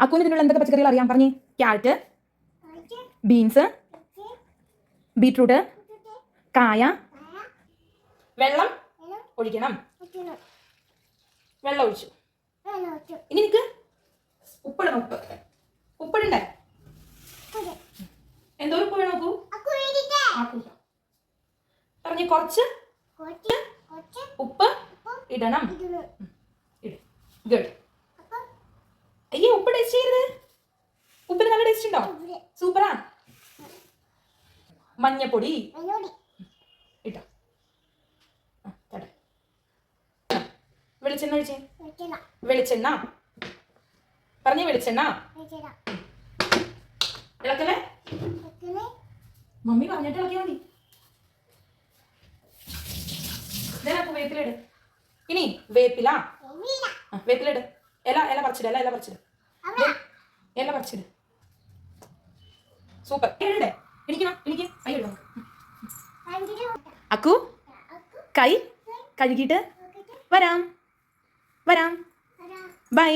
അക്കൂന്നിനുള്ള എന്തൊക്കെ പച്ചക്കറികൾ അറിയാം? പറഞ്ഞേ. ക്യാരറ്റ് ബീൻസ് ബീട്രൂട്ട് കായ വെള്ളം ഒഴിക്കണം. വെള്ളം ഒഴിച്ചു. ഇനി എനിക്ക് ഉപ്പിടണം ഉപ്പ്. ഉപ്പിടണ്ടേ? എന്തോ ഉപ്പ് വേണം നോക്കൂ പറഞ്ഞ് കുറച്ച് കുറച്ച്? ഉപ്പ് ഇടണം. ഇട്. ഗുഡ് അയ്യേ ഉപ്പ് ടേസ്റ്റ് ചെയ്യരുത്. ഉപ്പിന് നല്ല ടേസ്റ്റ് ഉണ്ടോ? സൂപ്പറാ മഞ്ഞപ്പൊടി. ഇട്ടോ. വെളിച്ചെണ്ണ ഒഴിച്ചേ. വെളിച്ചെണ്ണ. പറഞ്ഞേ വെളിച്ചെണ്ണ. ഇളക്കല്ലേ മമ്മി പറഞ്ഞിട്ട് ഇളക്കിയാൽ മതി. വേപ്പിലിട്. ഇനി വേപ്പില. വേപ്പിലിട്. ഇല ഇല പറിച്ചിട് ഇല ഇല പറിച്ചിട്. എല ഇല പറിച്ചിട്. സൂപ്പർ. ഇടേ എനിക്കണം എനിക്ക് കൈ അക്കു. കൈ. കഴുകിയിട്ട്. വരാം. വരാം. ബൈ.